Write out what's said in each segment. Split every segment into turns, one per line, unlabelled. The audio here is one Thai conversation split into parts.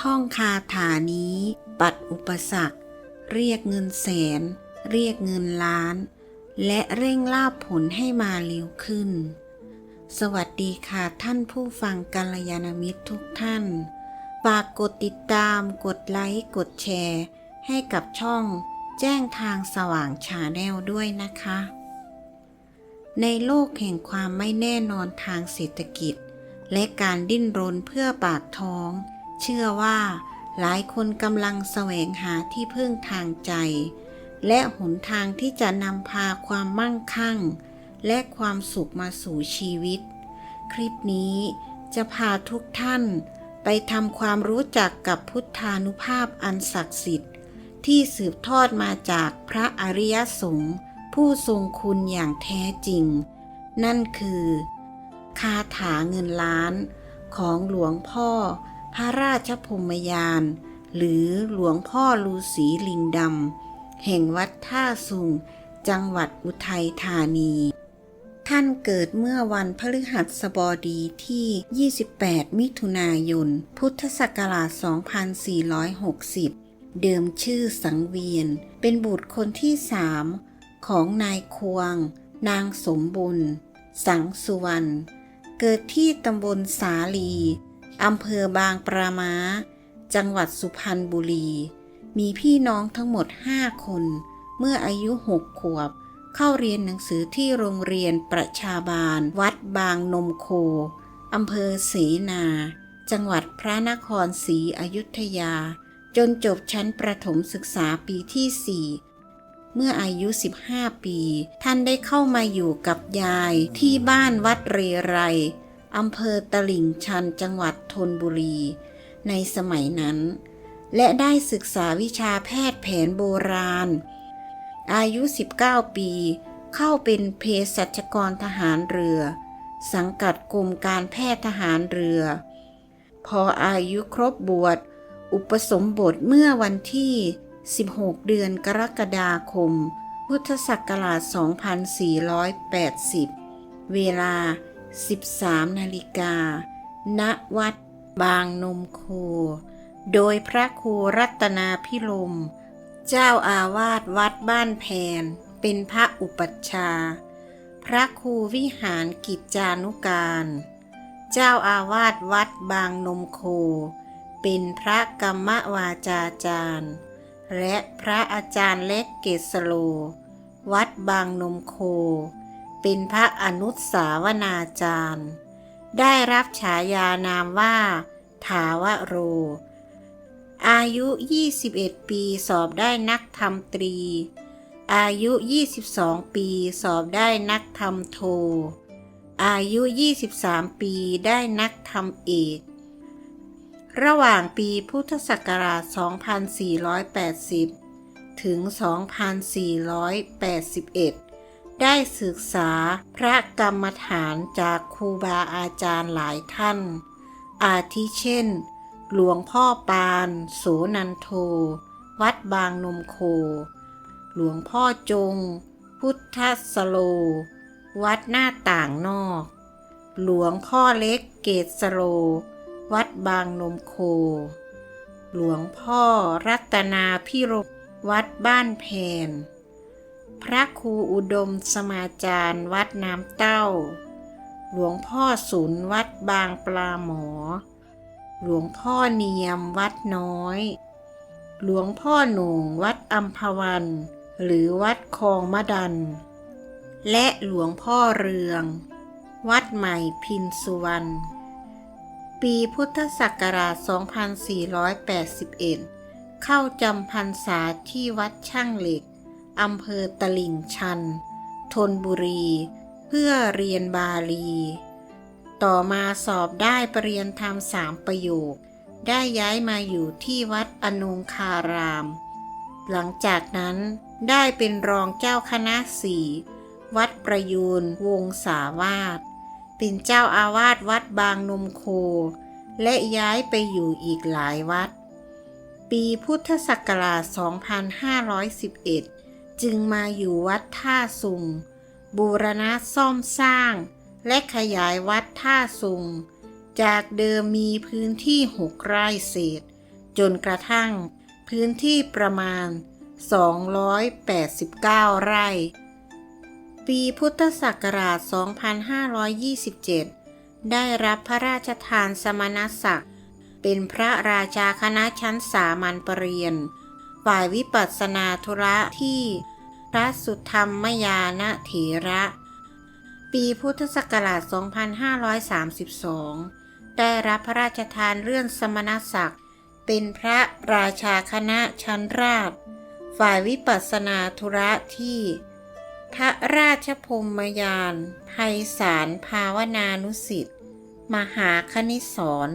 ท่องคาถานี้ ปัดอุปสรรค เรียกเงินแสน เรียกเงินล้าน และเร่งลาบผลให้มาเร็วขึ้น สวัสดีค่ะท่านผู้ฟังกัลยาณมิตรทุกท่านฝากกดติดตาม กดไลค์ กดแชร์ ให้กับช่องแจ้งทางสว่างชาแนลด้วยนะคะ ในโลกแห่งความไม่แน่นอนทางเศรษฐกิจ และการดิ้นรนเพื่อปากท้อง เชื่อว่าหลายคนกำลังแสวงหาที่พึ่งทางใจ และหนทางที่จะนำพาความมั่งคั่ง และความสุขมาสู่ชีวิต คลิปนี้จะพาทุกท่านไปทำความรู้จักกับพุทธานุภาพอันศักดิ์สิทธิ์ ที่สืบทอดมาจากพระอริยสงฆ์ผู้ทรงคุณอย่างแท้จริง นั่นคือ คาถาเงินล้านของหลวงพ่อ ระราชพมยาน หรือหลวงพ่อลูสีลิงดำแห่งวัดท่าสุง จังหวัดอุทัยธานี ท่านเกิดเมื่อวันพฤหัสบดีที่ 28 มิถุนายน พุทธศักราช 2460 เดิมชื่อสังเวียน เป็นบุตรคนที่สามของนายควง นางสมบุญ สังสุวรรณ เกิดที่ตำบลสาลี อำเภอบางปรามา จังหวัดสุพรรณบุรี มีพี่น้องทั้งหมดห้าคน เมื่ออายุหกขวบ เข้าเรียนหนังสือที่โรงเรียนประชาบาล วัดบางนมโคอำเภอศรีนา จังหวัดพระนครศรีอยุธยา จนจบชั้นประถมศึกษาปีที่4เมื่ออายุ 15 ปี ท่านได้เข้ามาอยู่กับยายที่บ้านวัดเรไร อำเภอตลิ่งชันจังหวัดธนบุรี ในสมัยนั้น และได้ศึกษาวิชาแพทย์แผนโบราณ อายุ 19 ปี เข้าเป็นเภสัชกรทหารเรือ สังกัดกรมการแพทย์ทหารเรือ พออายุครบบวช อุปสมบทเมื่อวันที่ 16 เดือนกรกฎาคม พุทธศักราช 2480 เวลา 13 นาฬิกา ณ วัด บางนมโค โดยพระครูรัตนาพิรมเจ้าอาวาสวัดบ้านแพน เป็นพระอุปัชฌาย์ พระครูวิหารกิจจานุการ เจ้าอาวาสวัดบางนมโค เป็นพระกรรมวาจาจารย์ และพระอาจารย์เล็กเกษโล วัดบางนมโค เป็นพระอนุสาวนาจารย์ ได้รับฉายานามว่า ถาวโร อายุ 21 ปีสอบได้นักธรรมตรี อายุ 22 ปีสอบได้นักธรรมโท อายุ 23 ปีได้นักธรรมเอกระหว่างปีพุทธศักราช 2480 ถึง 2481 ได้ศึกษาพระกรรมฐานจากครูบาอาจารย์หลายท่าน อาทิเช่น หลวงพ่อปาน โสนันโท วัดบางนมโค หลวงพ่อจง พุทธสโล วัดหน้าต่างนอก หลวงพ่อเล็กเกตสโล วัดบางนมโค หลวงพ่อรัตนาพิรมวัดบ้านแพน พระครูอุดมสมาจารย์วัดน้ำเต้า หลวงพ่อสุนวัดบางปลาหมอ หลวงพ่อเนียมวัดน้อย หลวงพ่อหนุ่งวัดอัมพวัน หรือวัดคลองมะดัน และหลวงพ่อเรือง วัดใหม่พินสุวรรณ ปีพุทธศักราช 2481 เข้าจำพรรษาที่วัดช่างเหล็ก อำเภอตลิ่งชันธนบุรี เพื่อเรียนบาลี ต่อมาสอบได้ปรริญญาธรรมสามประโยค ได้ย้ายมาอยู่ที่วัดอนงคาราม หลังจากนั้นได้เป็นรองเจ้าคณะสี่วัดประยูนวงศาวาสเป็นเจ้าอาวาสวัดบางนมโค และย้ายไปอยู่อีกหลายวัด ปีพุทธศักราช 2511 จึงมาอยู่วัดท่าสุง บูรณะซ่อมสร้าง และขยายวัดท่าสุง จากเดิมมีพื้นที่หกไร่เศษ จนกระทั่ง พื้นที่ประมาณ 289 ไร่ ปีพุทธศักราช 2527 ได้รับพระราชทานสมณศักดิ์ เป็นพระราชาคณะชั้นสามัญปรริญญา ฝ่ายวิปัสสนาธุระที่พระสุธรรมยานเถระ ปีพุทธศักราช 2532 ได้รับพระราชทานเลื่อนสมณศักดิ์ เป็นพระราชาคณะชั้นราช ฝ่ายวิปัสสนาธุระที่ พระราชพรหมยานไพศาลภาวนานุสิทธิ์มหาคณิสร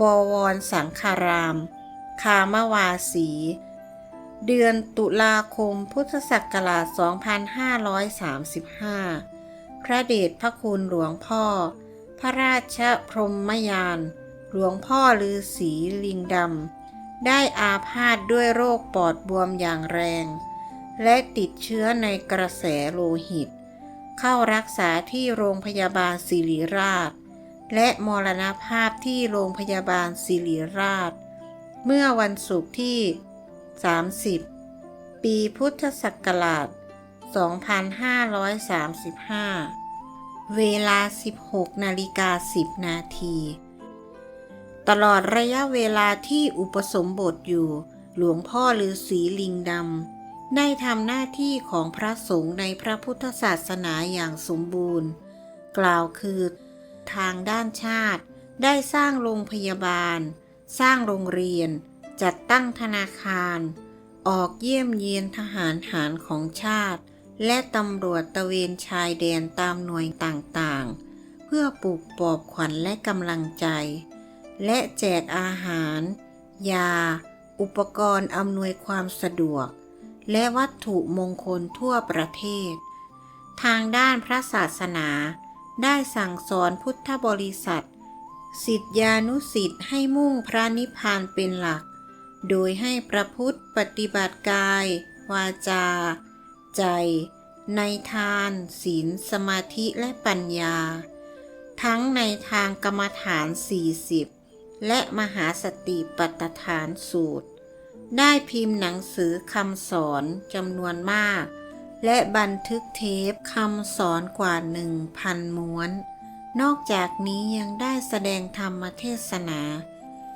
บวรสังคาราม คามวาสี เดือนตุลาคมพุทธศักราช 2535 พระเดชพระคุณหลวงพ่อ พระราชพรหมยาน หลวงพ่อฤาษีลิงดำ ได้อาพาธด้วยโรคปอดบวมอย่างแรง และติดเชื้อในกระแสโลหิต เข้ารักษาที่โรงพยาบาลศิริราช และมรณภาพที่โรงพยาบาลศิริราช เมื่อวันศุกร์ที่ 30 ปีพุทธศักราช 2535 เวลา 16 นาฬิกา 10 นาที ตลอดระยะเวลาที่อุปสมบทอยู่ หลวงพ่อฤาษีลิงดำ ได้ทำหน้าที่ของพระสงฆ์ในพระพุทธศาสนาอย่างสมบูรณ์ กล่าวคือ ทางด้านชาติ ได้สร้างโรงพยาบาล สร้างโรงเรียน จัดตั้งธนาคาร ออกเยี่ยมเยียนทหารหารของชาติ และตำรวจตะเวนชายแดนตามหน่วยต่างๆ เพื่อปลุกปอบขวัญและกำลังใจ และแจกอาหาร ยา อุปกรณ์อำนวยความสะดวก และวัตถุมงคลทั่วประเทศ ทางด้านพระศาสนา ได้สั่งสอนพุทธบริษัทสิทธิานุสิทธิ์ให้มุ่งพระนิพพานเป็นหลัก โดยให้ประพฤติปฏิบัติกาย วาจา ใจ ในทาน ศีล สมาธิและปัญญา ทั้งในทางกรรมฐาน 40 และมหาสติปัฏฐานสูตร ได้พิมพ์หนังสือคำสอนจำนวนมาก และบันทึกเทปคำสอนกว่าหนึ่งพันม้วน นอกจากนี้ยังได้แสดงธรรมเทศนา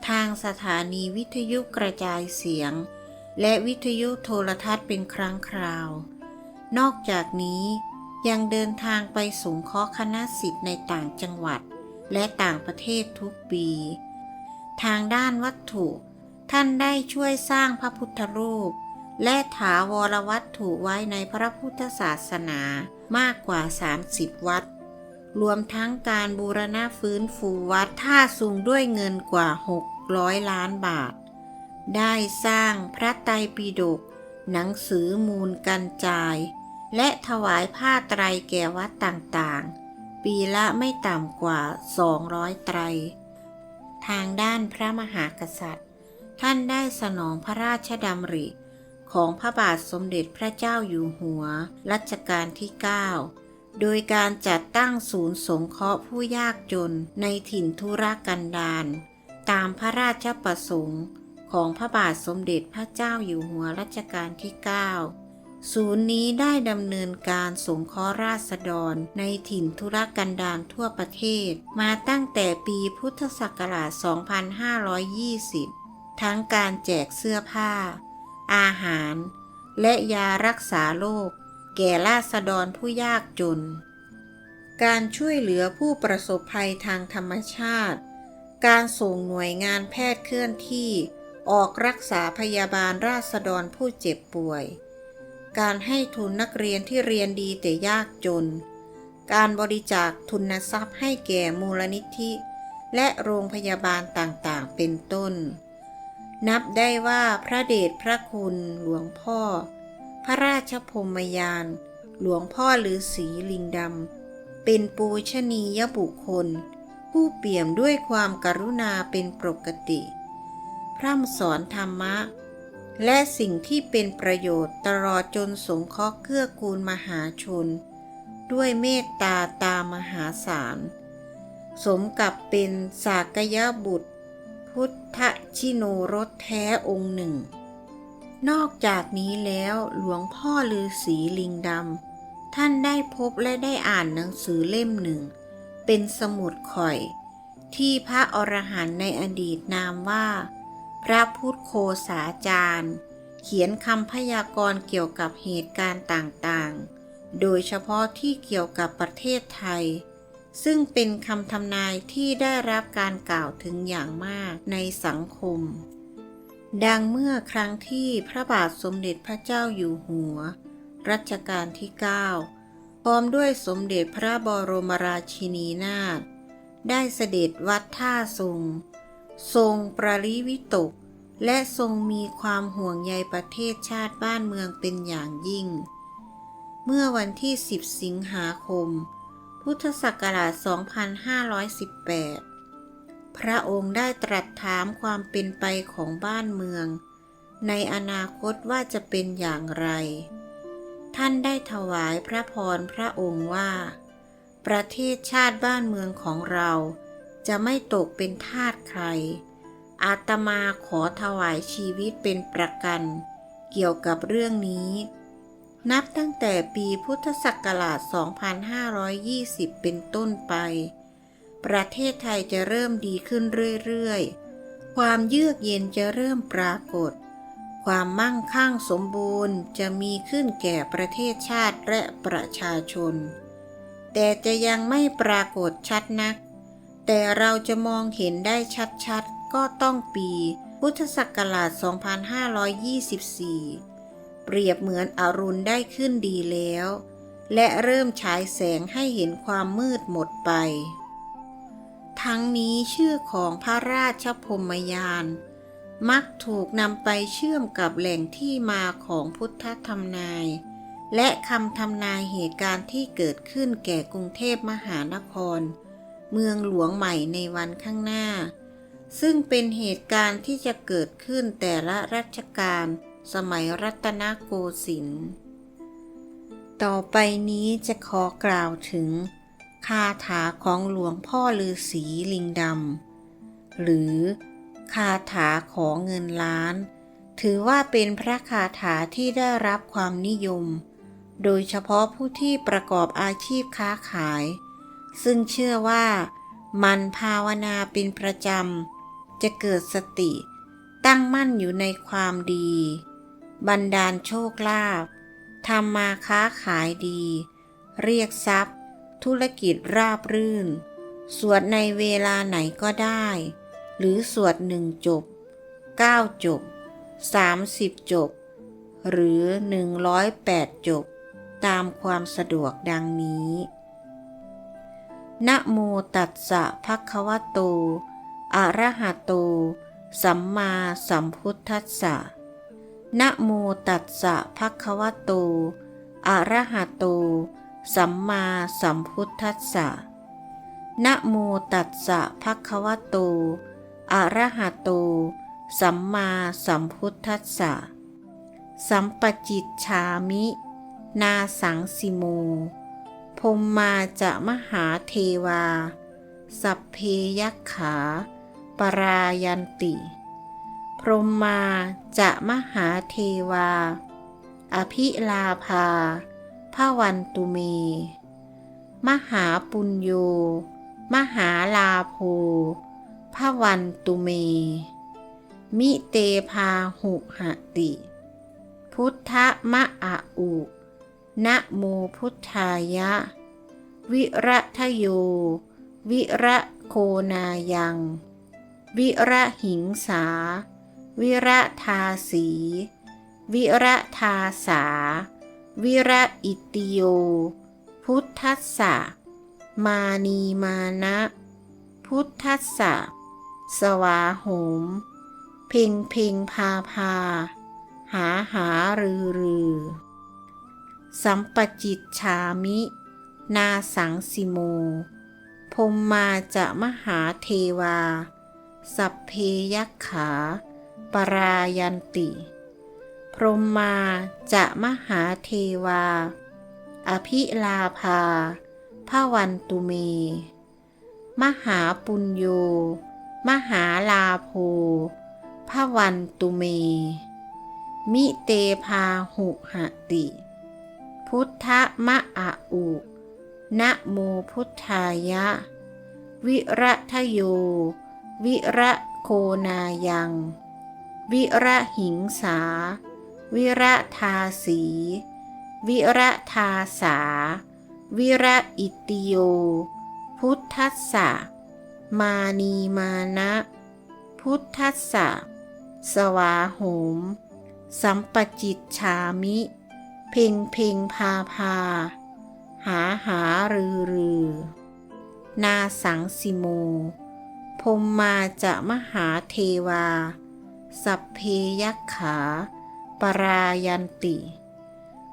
ทางสถานีวิทยุกระจายเสียง และวิทยุโทรทัศน์เป็นครั้งคราว นอกจากนี้ยังเดินทางไปสงเคราะห์คณะสิทธิ์ในต่างจังหวัด และต่างประเทศทุกปี ทางด้านวัตถุ ท่านได้ช่วยสร้างพระพุทธรูป และถาวรวัตถุไว้ในพระพุทธศาสนามากกว่า 30 วัด รวมทั้งการบูรณะฟื้นฟูวัดท่าสูงด้วยเงินกว่า 600 ล้านบาท ได้สร้างพระไตรปิฎกหนังสือมูลกันจาย และถวายผ้าไตรแก่วัดต่างๆ ปีละไม่ต่ำกว่า 200 ไตร ทางด้านพระมหากษัตริย์ ท่านได้สนองพระราชดำริของพระบาทสมเด็จพระเจ้าอยู่หัว รัชกาลที่ 9 โดยการจัดตั้งศูนย์สงเคราะห์ผู้ยากจนในถิ่นธุรกันดาร ตามพระราชประสงค์ของพระบาทสมเด็จพระเจ้าอยู่หัวรัชกาลที่ 9 ศูนย์นี้ได้ดำเนินการสงเคราะห์ราษฎรในถิ่นธุรกันดารทั่วประเทศ มาตั้งแต่ปีพุทธศักราช 2520 ทั้งการแจกเสื้อผ้า อาหาร และยารักษาโรคแก่ราษฎรผู้ยากจน การช่วยเหลือผู้ประสบภัยทางธรรมชาติ การส่งหน่วยงานแพทย์เคลื่อนที่ออกรักษาพยาบาลราษฎรผู้เจ็บป่วย การให้ทุนนักเรียนที่เรียนดีแต่ยากจน การบริจาคทุนทรัพย์ให้แก่มูลนิธิ และโรงพยาบาลต่างๆ เป็นต้น นับได้ว่าพระเดชพระคุณหลวงพ่อ พระราชพมยาน หลวงพ่อฤาษีลิงดำ เป็นปูชนียบุคคล ผู้เปี่ยมด้วยความกรุณาเป็นปกติ พร่ำสอนธรรมะ และสิ่งที่เป็นประโยชน์ตลอดจนสงเคราะห์เกื้อกูลมหาชน ด้วยเมตตาตามหาศาล สมกับเป็นสากยบุตร พุทธชิโนรสแท้องค์หนึ่ง นอกจากนี้แล้วหลวงพ่อฤาษีลิงดำท่านได้พบและได้อ่านหนังสือเล่มหนึ่ง เป็นสมุดข่อย ที่พระอรหันต์ในอดีตนามว่า พระพุทธโคสาจารย์ เขียนคำพยากรณ์เกี่ยวกับเหตุการณ์ต่างๆ โดยเฉพาะที่เกี่ยวกับประเทศไทย ซึ่งเป็นคำทำนายที่ได้รับการกล่าวถึงอย่างมากในสังคม ดังเมื่อครั้งที่พระบาทสมเด็จพระเจ้าอยู่หัว รัชกาลที่ 9 พร้อมด้วยสมเด็จพระบรมราชินีนาถได้เสด็จวัดท่าทรง ทรงปริวิตก และทรงมีความห่วงใยประเทศชาติบ้านเมืองเป็นอย่างยิ่ง เมื่อวันที่ 10 สิงหาคม พุทธศักราช 2518 พระองค์ได้ตรัสถามความเป็นไปของบ้านเมือง ในอนาคตว่าจะเป็นอย่างไร ท่านได้ถวายพระพรพระองค์ว่า ประเทศชาติบ้านเมืองของเราจะไม่ตกเป็นทาสใคร อาตมาขอถวายชีวิตเป็นประกัน เกี่ยวกับเรื่องนี้ นับตั้งแต่ปีพุทธศักราช 2520 เป็นต้นไป ประเทศไทยจะเริ่มดีขึ้นเรื่อยๆ ความเยือกเย็นจะเริ่มปรากฏ ความมั่งคั่งสมบูรณ์จะมีขึ้นแก่ประเทศชาติและประชาชน แต่จะยังไม่ปรากฏชัดนัก แต่เราจะมองเห็นได้ชัดๆ ก็ต้องปี พุทธศักราช 2524 เปรียบเหมือนอรุณได้ขึ้นดีแล้ว และเริ่มฉายแสงให้เห็นความมืดหมดไป ทั้งนี้ชื่อของพระราชพรมยาน มักถูกนำไปเชื่อมกับแหล่งที่มาของพุทธธรรมนาย และคำทำนายเหตุการณ์ที่เกิดขึ้นแก่กรุงเทพมหานคร เมืองหลวงใหม่ในวันข้างหน้า ซึ่งเป็นเหตุการณ์ที่จะเกิดขึ้นแต่ละรัชกาลสมัยรัตนโกสินทร์ต่อไปนี้จะขอกล่าวถึง คาถาของหลวงพ่อฤาษีลิงดำหรือ คาถาของเงินล้าน ถือว่าเป็นพระคาถาที่ได้รับความนิยม โดยเฉพาะผู้ที่ประกอบอาชีพค้าขาย ซึ่งเชื่อว่า มันภาวนาเป็นประจำ จะเกิดสติ ตั้งมั่นอยู่ในความดี บันดาลโชคลาภทำมาค้าขายดี เรียกทรัพย์ ธุรกิจราบรื่น สวดในเวลาไหนก็ได้ หรือสวดหนึ่งจบ 9 จบ 30 จบ หรือ 108 จบ ตามความสะดวกดังนี้นะโมตัสสะภะคะวะโต อะระหะโต สัมมาสัมพุทธัสสะนะโมตัสสะภะคะวะโต อะระหะโต สัมมาสัมพุทธัสสะนะโมตัสสะภะคะวะโต อะระหะโต สัมมาสัมพุทธัสสะ สัมปจิตฉามิ นาสังสิโมพรหมมาจะมหาเทวา สัพเพยักขา ปรายันติ พรหมมาจะมหาเทวา อภิลาภาพระวันตุเม มหาปุญโย มหาลาโภ พระวันตุเม มิเตพาหุหติ พุทธมะอะอุนะโมพุทธายะ วิระทะโย วิระโคนายัง วิระหิงสา วิระทาสี วิระทาสา วิระอิติโย พุทธัสสะ มานีมานะ พุทธัสสะ สวาโหมพ่งพ่งพาพา หาหารือรือ สัมปจิตฉามิ นาสังสิโมพรมมาจะมหาเทวา สัพเพยักขา ปรายันติ พรมมาจะมหาเทวา อภิลาภาพระวันตุเม มหาปุญโย มหาลาโภพระวันตุเม มิเตพาหุหติ พุทธมะอะอุนะโมพุทธายะ วิระทะโย วิระโคนายัง วิระหิงสา วิระทาสี วิระทาสา วิระอิติโย พุทธัสสะ มานีมานะ พุทธัสสะ สวาโหม สัมปจิตฉามิ เพ่งเพ่งพาพา หาหารือรือนาสังสิโมพมมาจะมหาเทวา สัพเพยักขา ปรายันติ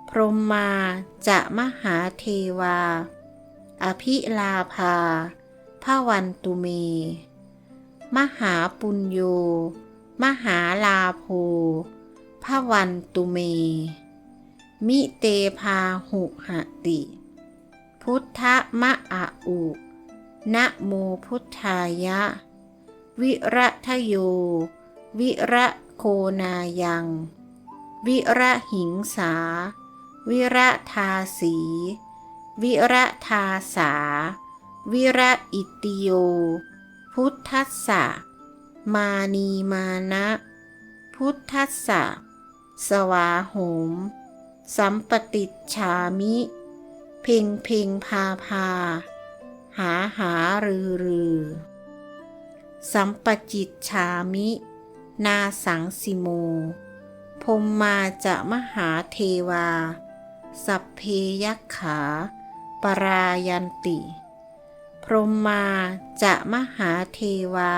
พรหมมาจะมหาเทวา อภิลาภา พระวันตุเม มหาปุญโย มหาลาโภพระวันตุเม มิเตพาหุหติ พุทธมะอะอุนะโมพุทธายะ วิระทโย วิระโคนายัง วิระหิงสา วิระทาสี วิระทาสา วิระอิติโย พุทธัสสะ มานีมานะ พุทธัสสะ สวาโหม สัมปติจฉามิ เพ่งเพ่งพาพา หาหารือรือ สัมปจิตฉามิ นาสังสิโม พมมาจะมหาเทวา สัพเพยักขา ปรายันติ รมมาจะมหาเทวา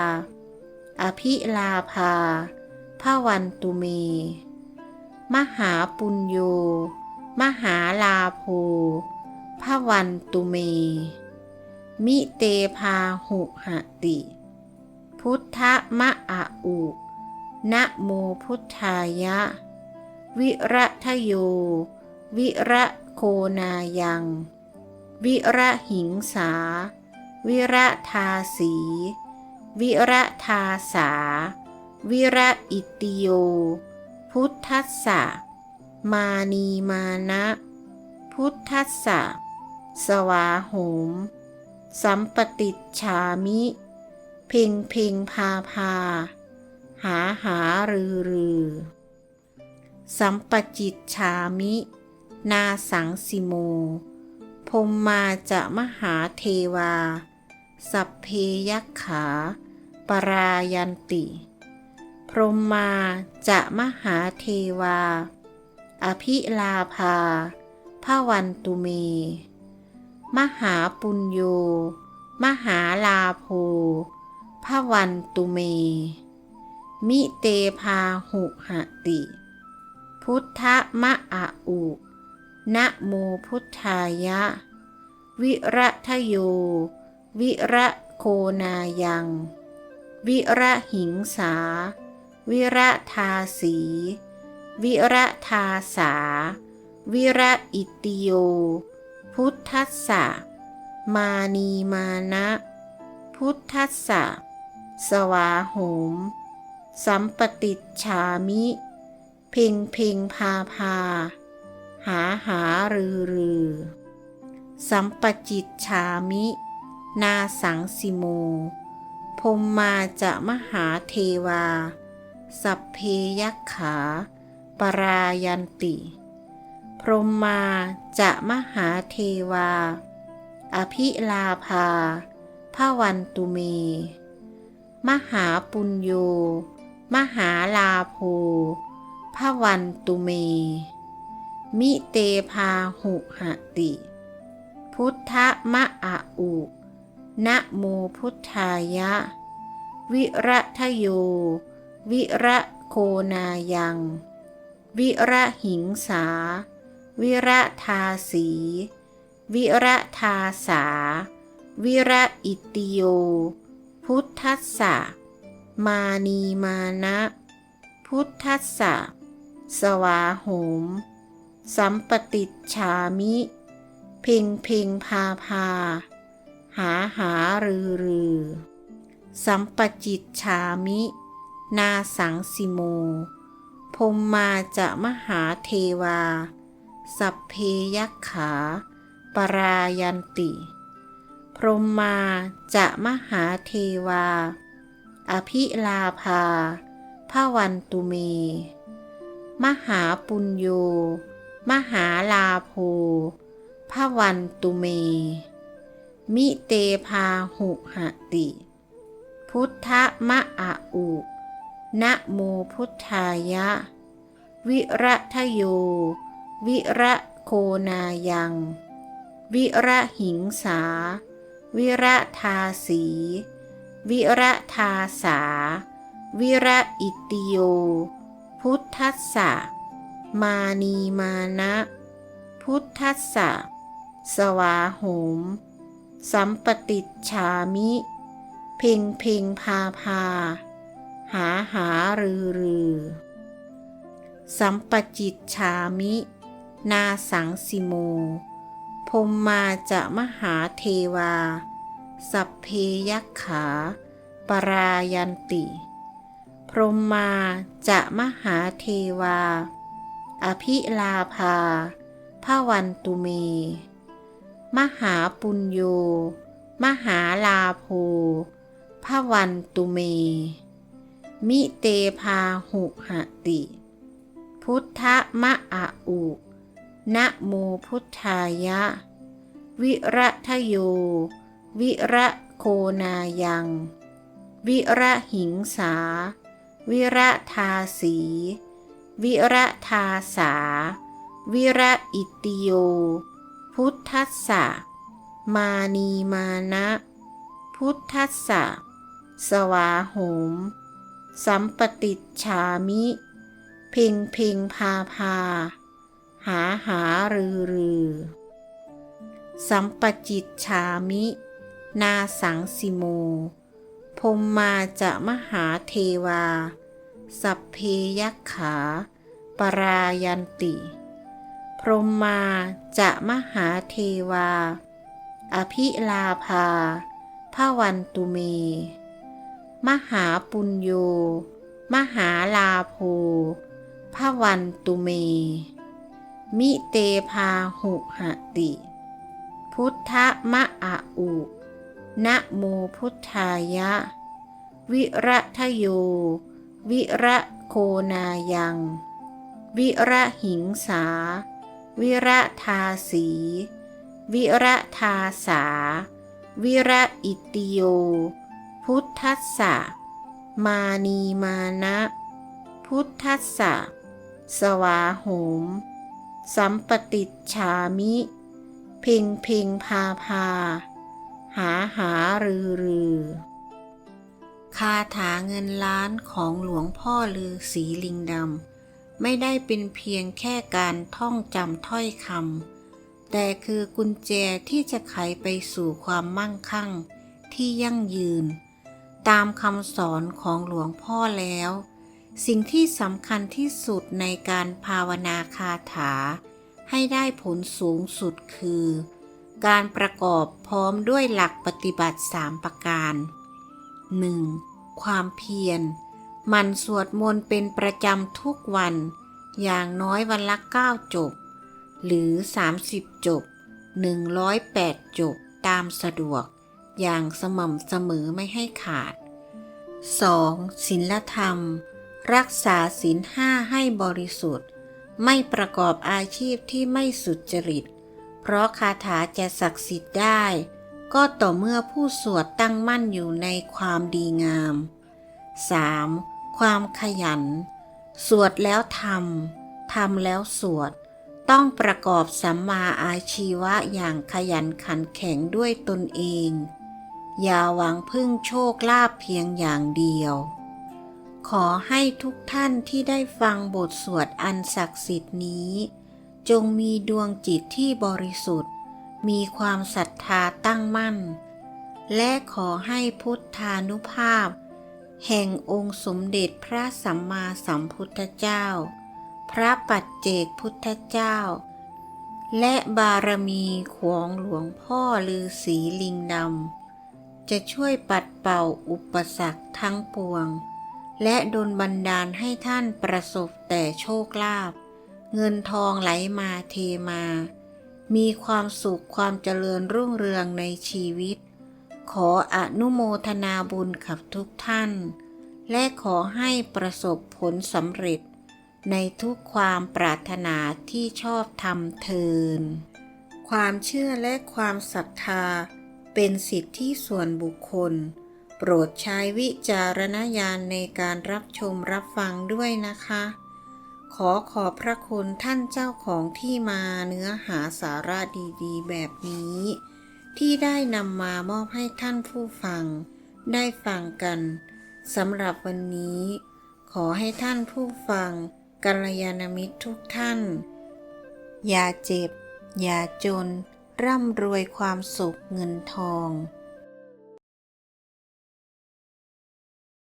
อภิลาภาพระวันตุเม มหาปุญโย มหาลาโภพระวันตุเม มิเตพาหุหติ พุทธมะอะอุนะโมพุทธายะ วิระทโย วิระโคนายัง วิระหิงสา วิระทาสี วิระทาสา วิระอิติโย พุทธัสสะ มานีมานะ พุทธัสสะ สวาโหม สัมปติจฉามิ เพ่งเพ่งพาพา หาหารือรือสัมปจิตฉามิ นาสังสิโมพมมาจะมหาเทวา สัพเพยักขา ปรายันติ พรหมาจะมหาเทวา อภิลาภาพระวันตุเม มหาปุญโย มหาลาโภพระวันตุเม มิเตพาหุหติ พุทธมะอะอุนะโมพุทธายะ วิระทโย วิระโคนายัง วิระหิงสา วิระทาสี วิระทาสา วิระอิติโย พุทธัสสะ มานีมานะ พุทธัสสะ สวาโหม สัมปติจฉามิ เพ่งเพ่งพาพา หาหารือรือ สัมปจิตฉามิ นาสังสิโมพมมาจะมหาเทวา สัพเพยักขา ปรายันติ พรหมมาจะมหาเทวา อภิลาภาพระวันตุเม มหาปุญโย มหาลาโภพระวันตุเม มิเตพาหุหติ พุทธมะอะอุ นะโมพุทธายะ วิระทโย วิระโคนายัง วิระหิงสา วิระทาสี วิระทาสา วิระอิติโย พุทธัสสะ มานีมานะ พุทธัสสะ สวาโหม สัมปติจฉามิ เพ่งเพ่งพาพา หาหารือรือ สัมปจิตฉามิ นาสังสิโมพรหมมาจะมหาเทวา สัพเพยักขา ปรายันติ พรหมมาจะมหาเทวา อภิลาภาพระวันตุเม มหาปุญโย มหาลาโภพระวันตุเม มิเตพาหุหติ พุทธมะอะอุนะโมพุทธายะ วิระทโย วิระโคนายัง วิระหิงสา วิระทาสี วิระทาสา วิระอิติโย พุทธัสสะ มานีมานะ พุทธัสสะ สวาหม สัมปติจฉามิ เพ่งเพ่งพาพา หาหารือรือ สัมปจิตฉามิ นาสังสิโมพรหมมาจะมหาเทวา สัพเพยักขา ปรายันติ พรหมมาจะมหาเทวา อภิลาภาพระวันตุเม มหาปุญโย มหาลาโภพระวันตุเม มิเตพาหุหติ พุทธมะอะอุนะโมพุทธายะ วิระทโย วิระโคนายัง วิระหิงสา วิระทาสี วิระทาสา วิระอิติโย พุทธัสสะมานีมานะ พุทธัสสะสวาโหม สัมปติจฉามิ เพ่งเพ่งพาพา หาหารือรือ สัมปจิตฉามิ นาสังสิโมพมมาจะมหาเทวา สัพเพยักขา ปรายันติ พรหมมาจะมหาเทวา อภิลาภาพระวันตุเม มหาปุญโย มหาลาโภพระวันตุเม มิเตพาหุหติ พุทธมะอะอุนะโมพุทธายะ วิระทโย วิระโคนายัง วิระหิงสา วิระทาสี วิระทาสา วิระอิติโย พุทธัสสะ มานีมานะ พุทธัสสะ สวาโหม สัมปติจฉามิ เพ่งเพ่งพาพา หาหารือรือคาถาเงินล้านของหลวงพ่อลือสีลิงดำ ไม่ได้เป็นเพียงแค่การท่องจำถ้อยคำแต่คือกุญแจที่จะไขไปสู่ความมั่งคั่งที่ยั่งยืน ตามคำสอนของหลวงพ่อแล้ว สิ่งที่สำคัญที่สุดในการภาวนาคาถา ให้ได้ผลสูงสุดคือ การประกอบพร้อมด้วยหลักปฏิบัติสามประการ 1. ความเพียร มันสวดมนต์เป็นประจำทุกวัน อย่างน้อยวันละ 9 จบ หรือ 30 จบ 108 จบตามสะดวก อย่างสม่ำเสมอไม่ให้ขาด 2. ศีลธรรม รักษาศีลห้าให้บริสุทธิ์ ไม่ประกอบอาชีพที่ไม่สุจริต เพราะคาถาจะศักดิ์สิทธิ์ได้ ก็ต่อเมื่อผู้สวดตั้งมั่นอยู่ในความดีงาม 3. ความขยัน สวดแล้วทำ ทำแล้วสวด ต้องประกอบสัมมาอาชีวะอย่างขยันขันแข็งด้วยตนเอง อย่าหวังพึ่งโชคลาภเพียงอย่างเดียว ขอให้ทุกท่านที่ได้ฟังบทสวดอันศักดิ์สิทธิ์นี้ จงมีดวงจิตที่บริสุทธิ์ มีความศรัทธาตั้งมั่น และขอให้พุทธานุภาพ แห่งองค์สมเด็จพระสัมมาสัมพุทธเจ้า พระปัจเจกพุทธเจ้า และบารมีของหลวงพ่อลือสีลิงดำ จะช่วยปัดเป่าอุปสรรคทั้งปวง และดลบันดาลให้ท่านประสบแต่โชคลาภเงินทองไหลมาเทมา มีความสุขความเจริญรุ่งเรืองในชีวิต ขออนุโมทนาบุญกับทุกท่าน และขอให้ประสบผลสำเร็จ ในทุกความปรารถนาที่ชอบทำเทิน ความเชื่อและความศรัทธา เป็นสิทธิส่วนบุคคล โปรดใช้วิจารณญาณในการรับชมรับฟังด้วยนะคะ ขอขอบพระคุณท่านเจ้าของที่มาเนื้อหาสาระดีๆ แบบนี้ ที่ได้นำมามอบให้ท่านผู้ฟัง ได้ฟังกันสำหรับวันนี้ ขอให้ท่านผู้ฟังกัลยาณมิตรทุกท่าน อย่าเจ็บ อย่าจน ร่ำรวยความสุขเงินทอง